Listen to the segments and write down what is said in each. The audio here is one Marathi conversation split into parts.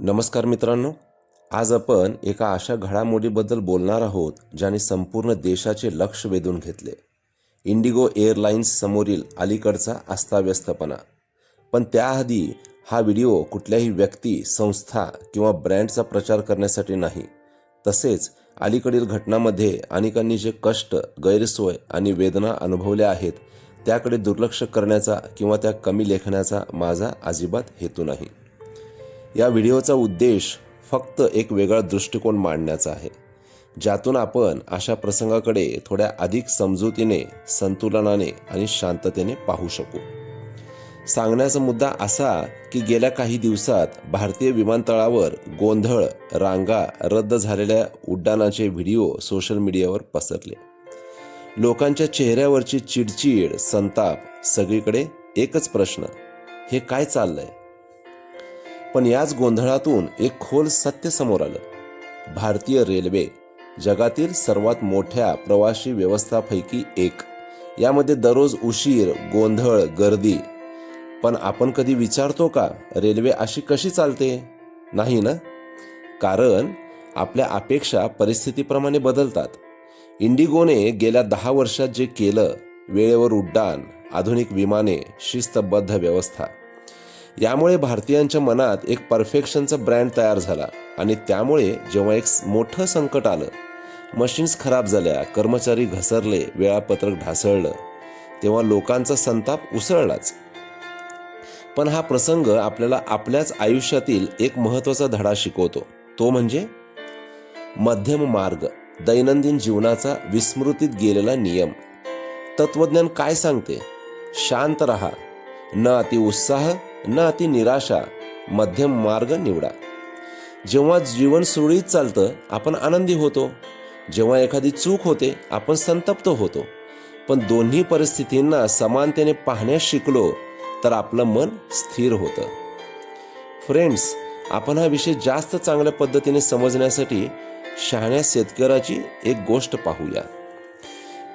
नमस्कार मित्रांनो आज आपण एका अशा घडामोडीबद्दल बोलणार आहोत ज्याने संपूर्ण देशाचे लक्ष वेधून घेतले. इंडिगो एअरलाइन्स समोरील अलीकडचा अस्ताव्यस्तपणा. पण त्याआधी हा व्हिडिओ कुठल्याही व्यक्ती संस्था किंवा ब्रँडचा प्रचार करण्यासाठी नाही. तसेच अलीकडील घटनांमध्ये अनेकांनी जे कष्ट गैरसोय आणि वेदना अनुभवल्या आहेत त्याकडे दुर्लक्ष करण्याचा किंवा त्या कमी लेखण्याचा माझा अजिबात हेतू नाही. या व्हिडिओचा उद्देश फक्त एक वेगळा दृष्टिकोन मांडण्याचा आहे ज्यातून आपण अशा प्रसंगाकडे थोड्या अधिक समजुतीने संतुलनाने आणि शांततेने पाहू शकू. सांगण्याचा मुद्दा असा की गेल्या काही दिवसात भारतीय विमानतळावर गोंधळ रांगा रद्द झालेल्या उड्डाणाचे व्हिडिओ सोशल मीडियावर पसरले. लोकांच्या चेहऱ्यावरची चिडचिड संताप सगळीकडे एकच प्रश्न हे काय चाललंय? पण याच गोंधळातून एक खोल सत्य समोर आलं. भारतीय रेल्वे जगातील सर्वात मोठ्या प्रवासी व्यवस्थापैकी एक. यामध्ये दररोज उशीर गोंधळ गर्दी. पण आपण कधी विचारतो का रेल्वे अशी कशी चालते? नाही ना? कारण आपल्या अपेक्षा परिस्थितीप्रमाणे बदलतात. इंडिगोने गेल्या दहा वर्षात जे केलं वेळेवर उड्डाण आधुनिक विमाने शिस्तबद्ध व्यवस्था. यामुळे भारतीयांच्या मनात एक परफेक्शनचा ब्रँड तयार झाला आणि त्यामुळे जेव्हा एक मोठं संकट आलं मशीन्स खराब झाल्या कर्मचारी घसरले वेळापत्रक ढासळलं तेव्हा लोकांचा संताप उसळलाच. पण हा प्रसंग आपल्याला आपल्याच आयुष्यातील एक महत्त्वाचा धडा शिकवतो. तो म्हणजे मध्यम मार्ग दैनंदिन जीवनाचा विस्मृतीत गेलेला नियम. तत्वज्ञान काय सांगते? शांत रहा न अति उत्साह न अति निराशा मध्यम मार्ग निवडा. जेव्हा जीवन सुरळीत चालतं आपण आनंदी होतो. जेव्हा एखादी चूक होते आपण संतप्त होतो. पण दोन्ही परिस्थितींना समानतेने पाहण्यास शिकलो तर आपलं मन स्थिर होतं. फ्रेंड्स आपण हा विषय जास्त चांगल्या पद्धतीने समजण्यासाठी शहाण्या शेतकऱ्याची एक गोष्ट पाहूया.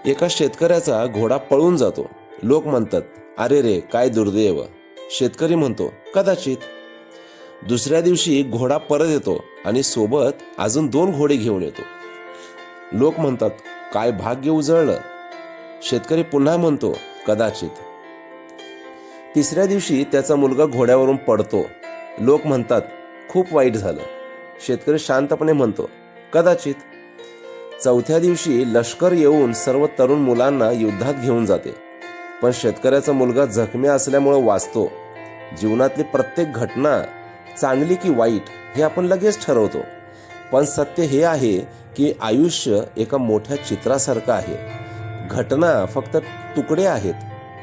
एका शेतकऱ्याचा घोडा पळून जातो. लोक म्हणतात अरे रे काय दुर्दैव. शेतकरी म्हणतो कदाचित. दुसऱ्या दिवशी घोडा परत येतो आणि सोबत अजून दोन घोडे घेऊन येतो. लोक म्हणतात काय भाग्य उजळलं. शेतकरी पुन्हा म्हणतो कदाचित. तिसऱ्या दिवशी त्याचा मुलगा घोड्यावरून पडतो. लोक म्हणतात खूप वाईट झालं. शेतकरी शांतपणे म्हणतो कदाचित. चौथ्या दिवशी लष्कर येऊन सर्व तरुण मुलांना युद्धात घेऊन जाते. पण शेतकऱ्याचा मुलगा जखमी असल्यामुळे वाचतो. जीवनातली प्रत्येक घटना चांगली की वाईट हे आपण लगेच ठरवतो. पण सत्य हे आहे की आयुष्य एका मोठ्या चित्रासारखं आहे. घटना फक्त तुकडे आहेत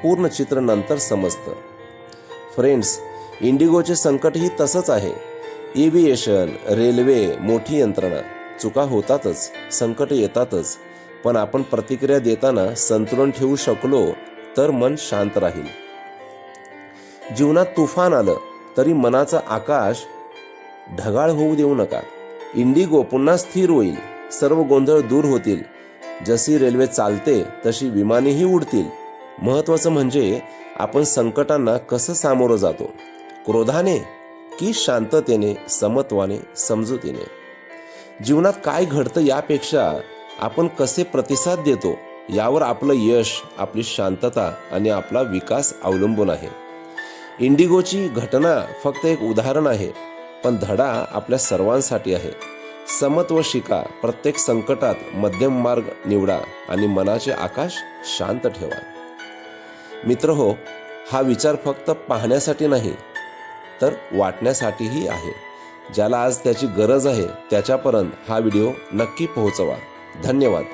पूर्ण चित्र नंतर समजतं. फ्रेंड्स इंडिगोचे संकटही तसंच आहे. एव्हिएशन रेल्वे मोठी यंत्रणा. चुका होतातच संकट येतातच. पण आपण प्रतिक्रिया देताना संतुलन ठेवू शकलो तर मन शांत राहील. जीवनात तुफान आलं तरी मनाचं आकाश ढगाळ होऊ देऊ नका. इंडिगो पुन्हा स्थिर होईल. सर्व गोंधळ दूर होतील. जशी रेल्वे चालते तशी विमानेही उडतील. महत्वाचं म्हणजे आपण संकटांना कसं सामोरं जातो? क्रोधाने की शांततेने समत्वाने समजुतीने? जीवनात काय घडतं यापेक्षा आपण कसे प्रतिसाद देतो? यावर आपलं यश आपली शांतता आणि आपला विकास अवलंबून आहे. इंडिगोची घटना फक्त एक उदाहरण आहे पण धडा आपल्या सर्वांसाठी आहे. समत्व शिका प्रत्येक संकटात मध्यम मार्ग निवडा आणि मनाचे आकाश शांत ठेवा. मित्र हो हा विचार फक्त पाहण्यासाठी नाही तर वाटण्यासाठीही आहे. ज्याला आज त्याची गरज आहे त्याच्यापर्यंत हा व्हिडिओ नक्की पोहोचवा. धन्यवाद.